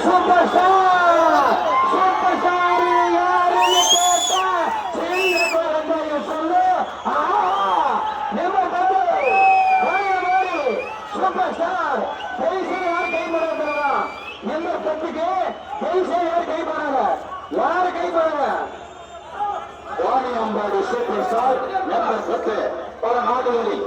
Super star super star யாருன்னு கேட்டா சின்ன குழந்தைய சொல்லு நம்பர் பத்து வாயமாரி சூப்பர் ஸ்டார் பெருசு யார் கை போடுறா நம்பர் பத்துக்கு பெருசு யார் கை போடுறாங்க யார் கை போடுறாங்க வாணியம்பாடி சூப்பர் ஸ்டார் நம்பர் பத்து பல நாடுகளில்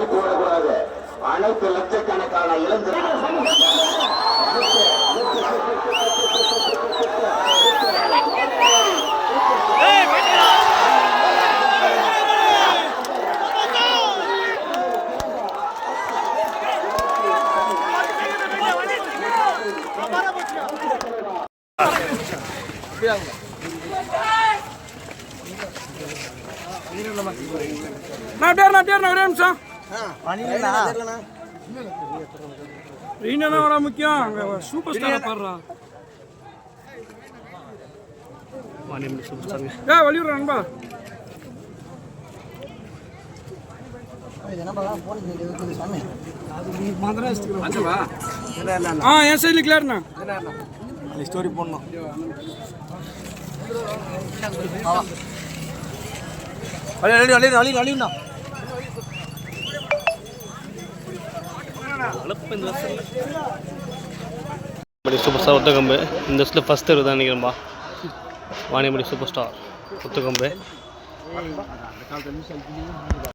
யாரும் கை போடக்கூடாது அனைத்து லட்சக்கணக்கான இளைஞர்கள். நான் பேர் நான் பேர் ஒரே நிமிஷம். ரீனா வர முக்கியம். அங்க சூப்பர் ஸ்டார் பாடுறா. ஏ வலியுற நண்பா ஆ என் சைடில் கிளியர்ண்ணா ஸ்டோரி போடணும். அழி அழி அழி அழி அழிண்ணா வாணியம்படி சூப்பர் ஸ்டார் ஒத்தக்கம்பு இந்த வருஷத்தில் ஃபஸ்ட் தேர்வு தான் நினைக்கிறேன்பா. Vaniyambadi super star ஒத்தக்கம்பு